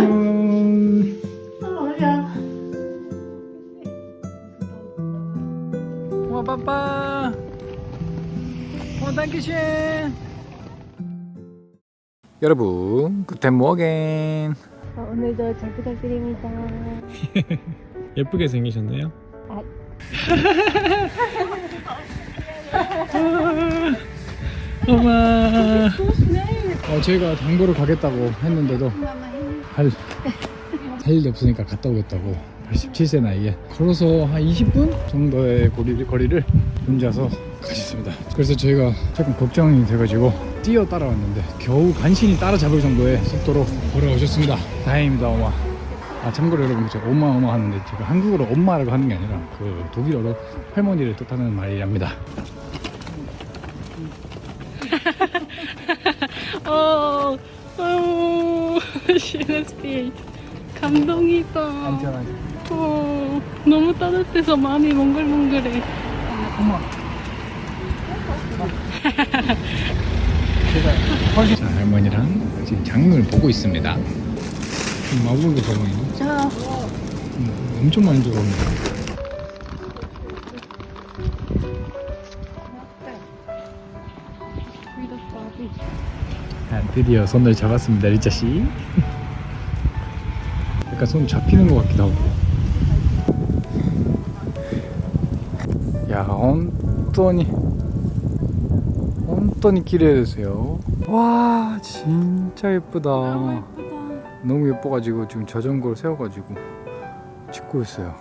음. 와 빠빠. 어, dankeschön. 여러분, 굿텐 모겐. 어, 오늘도 잘 부탁드립니다. 예쁘게 생기셨네요. 아. 엄마. 어, 저희가 당구를 가겠다고 했는데도 할, 할 일도 없으니까 갔다 오겠다고 87세 나이에 걸어서 한 20분 정도의 거리를, 거리를 혼자서 가셨습니다. 그래서 저희가 조금 걱정이 돼가지고 뛰어 따라왔는데 겨우 간신히 따라잡을 정도의 속도로 걸어오셨습니다. 다행입니다, 엄마. 아 참고로 여러분 제가 엄마 엄마 하는데 제가 한국어로 엄마라고 하는 게 아니라 그 독일어로 할머니를 뜻하는 말이랍니다. 어, 어, 시너스피 감동이다. 안전하게. 어, 너무 따뜻해서 마음이 몽글몽글해. 엄마. 자, 할머니랑 지금 장을 보고 있습니다. 마블로 가방이 자, 음, 엄청 많이 들어옵니다. 아, 드디어 손을 잡았습니다, 리짜 씨. 약간 손 잡히는 것 같기도 하고. 야 온또니 온또니 기대해주세요. 와 진짜 예쁘다. 너무 예쁘다. 너무 예뻐가지고 지금 자전거를 세워가지고 짓고 있어요.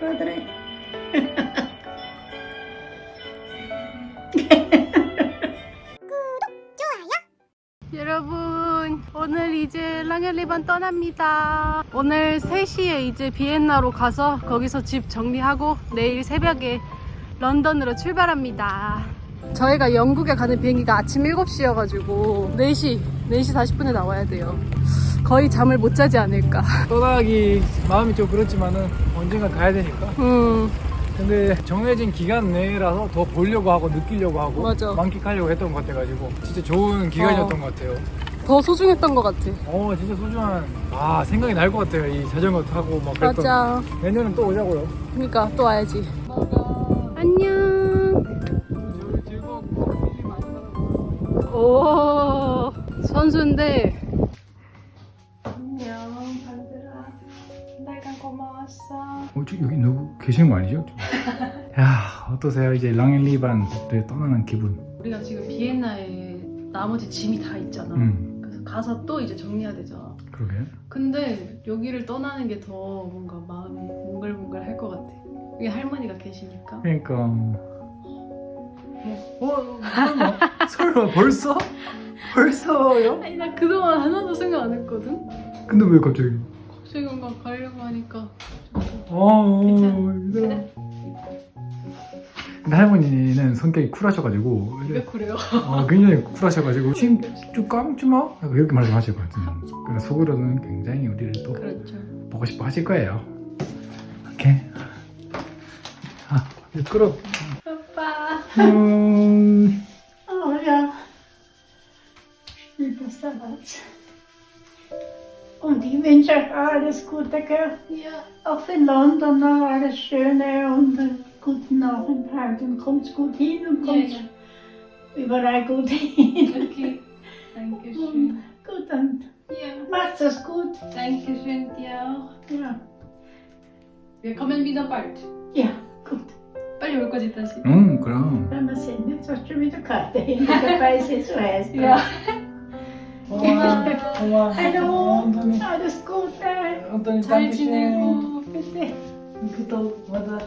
그러더래 여러분 오늘 이제 랑엘리반 떠납니다. 오늘 3시에 이제 비엔나로 가서 거기서 집 정리하고 내일 새벽에 런던으로 출발합니다. 저희가 영국에 가는 비행기가 아침 7시여가지고 4시 4시 40분에 나와야 돼요. 거의 잠을 못 자지 않을까. 떠나기 마음이 좀 그렇지만은 언젠가 가야 되니까. 음 근데 정해진 기간 내라서 더 보려고 하고 느끼려고 하고 맞아. 만끽하려고 했던 것 같아가지고 진짜 좋은 기간이었던 어. 것 같아요. 더 소중했던 것 같아 어 진짜 소중한 아 생각이 날 것 같아요. 이 자전거 타고 막 그랬던. 맞아 내년은 또 오자고요. 그러니까 또 와야지 안녕. 오 선수인데 안녕 반들아 날간 고마웠어 어, 저, 여기 누구 계시는 거 아니죠? 야 어떠세요? 이제 랑엘리반을 떠나는 기분. 우리가 지금 비엔나에 나머지 짐이 다 있잖아 음 그래서 가서 또 이제 정리해야 되잖아 그러게. 근데 여기를 떠나는 게 더 뭔가 마음이 몽글몽글 할 것 같아 여기 할머니가 계시니까 그러니까. 어 설마 설마 벌써 벌써요? 아니 나 그동안 하나도 생각 안 했거든 근데 왜 갑자기? 갑자기 뭔가 가려고 하니까 어. 힘들어. 그래. 근데 할머니는 성격이 쿨하셔가지고 왜 그래요? 어, 굉장히 쿨하셔가지고 지금 좀 감지 마 이렇게 말씀하시거든요. 그래서 속으로는 굉장히 우리를 또 그렇죠 보고 싶어 하실 거예요. 오케이. 아 미끄러. 오빠 음, da was. Und ich wünsche euch alles Gute, gell? Ja. Auch in London noch alles Schöne und einen guten Aufenthalt. Und kommt gut hin und kommt überall gut hin. Okay, danke Und schön. gut, und Ja, macht's es gut. danke schön dir auch. Ja. Wir kommen wieder bald. Ja, gut. 빨리 올 거지 다시. 음 그럼. Wenn wir sehen, jetzt hast du schon wieder Karte hin. Dabei ist es so heiß. Ja. 고마워. 고마워. Hallo, 안토니. alles Gute. 안토니 잘 지내고. 그또 맞아.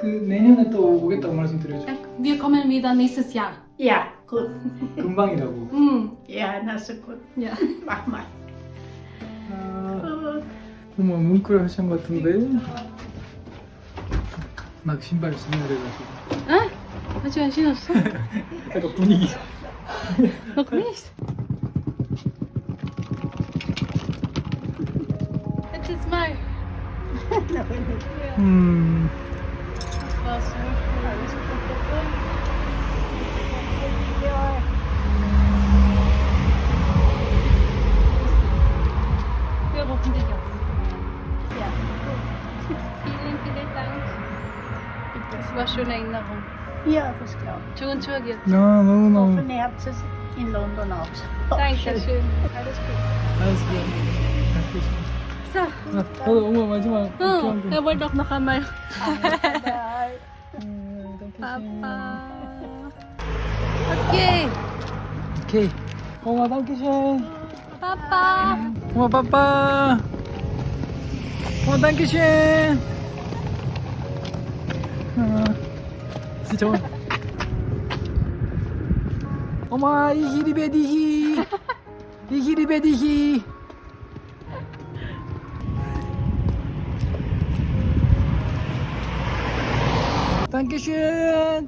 그 내년에 또 오겠다고 말씀드려줘. Wir kommen wieder nächstes Jahr. Ja, gut. 금방이라고. Mm. Ja, na so gut. Ja. Mach mal. 아, Gut. 어머 뭉클 하신 것 같은데. 막 신발 신어야 돼가지고. 아직 안 신었어? 약간 분위기. Noch nicht. Mal. hm. Wir rufen dich auf. Ja. Vielen, vielen Dank. Das war eine schöne Erinnerung. Ja, das glaube ich. Tschüss und Tschüss geht's. No, no, no. Hoffentlich habt ihr es in London auch. Dankeschön. Alles gut. Alles gut. Dankeschön. 이렇게 Oh, 한 거. er wordt nog nog aan mij. 음, Papa. Oké. 오케이. 엄마 dankeschön. Papa. 엄마 빠빠. 엄마. 어, 진짜. 엄마 이히리베디히. 이히리베디히. 아.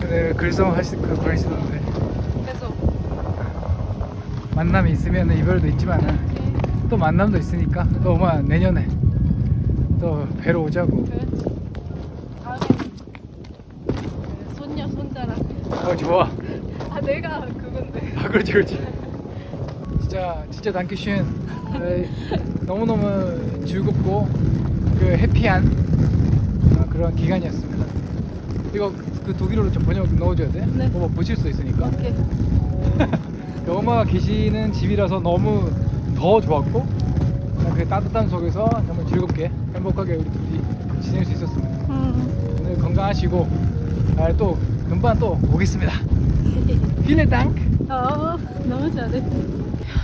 그래 글썽 하시 그 그러시던데 만남이 있으면 이별도 있지만은 또 만남도 있으니까 또 엄마 내년에 또 뵈러 오자고 그렇지. 다음에 그 손녀 손자랑 어 좋아 아 내가 그건데. 아 그렇지 그렇지 진짜 진짜 단키슌 너무 너무 즐겁고 그 해피한 어, 그런 기간이었습니다 이거 그 독일어로 좀 번역 넣어줘야 돼? 네. 엄마 보실 수 있으니까 오케이. 그 엄마가 계시는 집이라서 너무 더 좋았고 그 따뜻한 속에서 정말 즐겁게 행복하게 우리 둘이 지낼 수 있었습니다. 음. 오늘 건강하시고 아, 또 금방 또 오겠습니다. 필레 땅? 어 너무 잘해.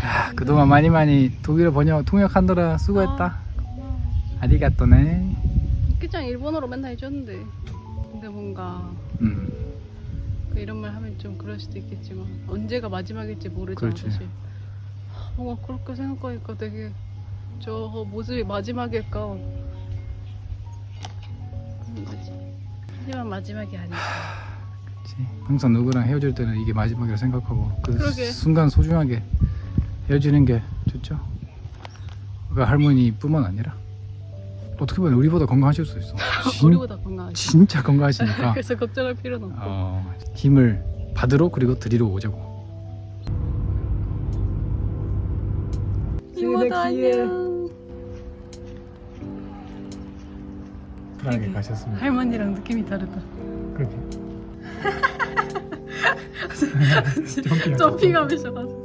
아, 그동안 많이 많이 독일어 번역 통역하느라 수고했다. 아리가또네. 그냥 일본어로 맨날 해줬는데. 근데 뭔가 음, 그 이런 말 하면 좀 그럴 수도 있겠지만 언제가 마지막일지 모르잖아 그렇지. 사실 뭔가 그렇게 생각하니까 되게 저 모습이 마지막일까 그런 거지 하지만 마지막이 아니야 그치. 항상 누구랑 헤어질 때는 이게 마지막이라 생각하고 그 그러게. 순간 소중하게 헤어지는 게 좋죠 그 할머니뿐만 아니라 어떻게 보면 우리보다 건강하실 수 있어. 진, 우리보다 건강하지 진짜 건강하시니까. 그래서 걱정할 필요는 없고 어, 힘을 받으러 그리고 드리러 오자고. 이모도 안녕. 편하게 가셨습니다. 할머니랑 느낌이 다르다. 그렇게. 점핑하면서 갔어